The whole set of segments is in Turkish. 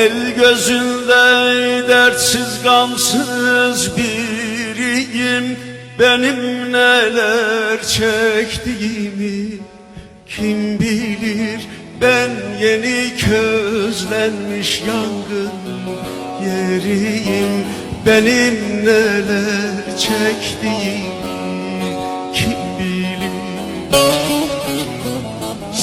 El gözünde dertsiz gamsız biriyim. Benim neler çektiğimi kim bilir? Ben yeni közlenmiş yangın yeriyim. Benim neler çektiğimi kim bilir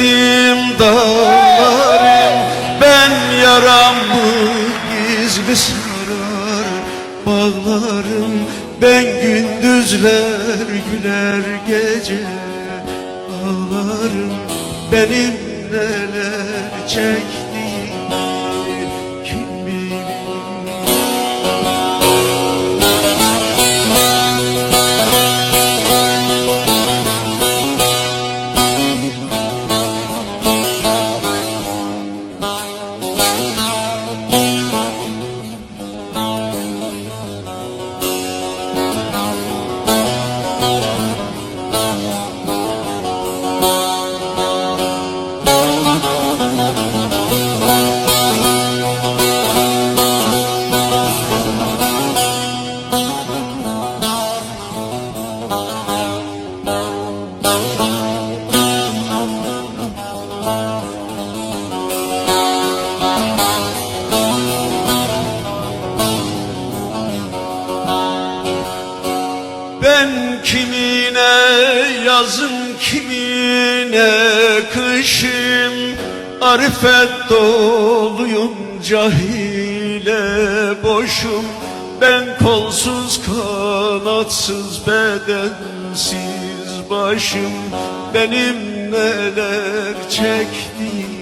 derdim dağlarım Ben yaramı gizli sarar bağlarım Ben gündüzler güler gece. Ağlarım Benim neler çektiğimi Ben yazım kimine kışım Arifet doluyum cahile boşum. Ben kolsuz kanatsız bedensiz başım. Benim neler bilir?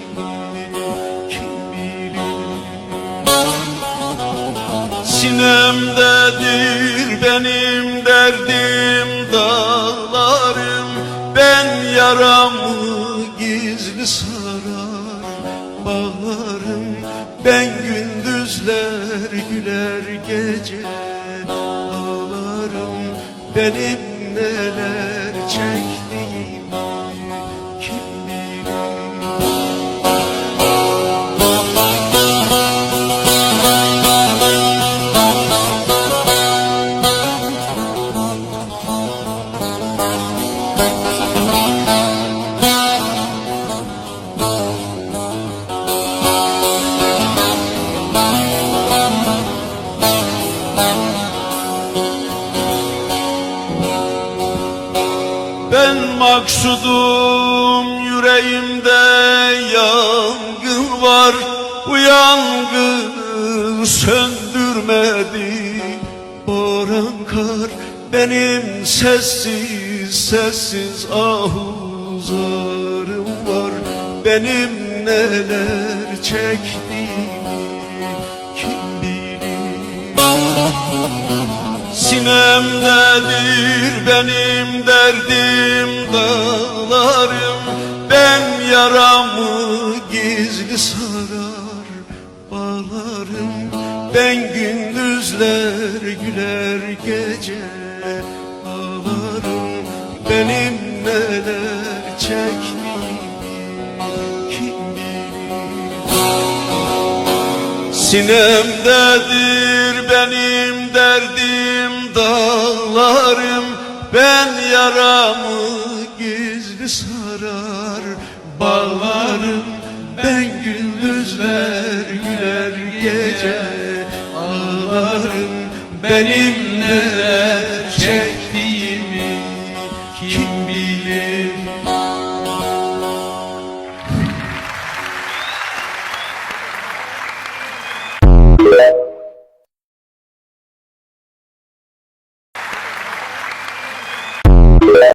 Sinemdedir benim derdim Ben gündüzler güler gece ağlarım Benim neler Bu yangını söndürmedi. Boran kar benim sessiz sessiz ahuzarım var. Benim neler çektiğimi kim bilir? Sinemdedir benim derdim dağlarım. Ben yaramı gizli sarar ağlarım Ben gündüzler güler gece. Ağlarım Benim neler çektiğimi. Kim bilir Sinemdedir benim derdim dağlarım. Ben yaramı gizli sarar. Gece ağlarım Benim neler çek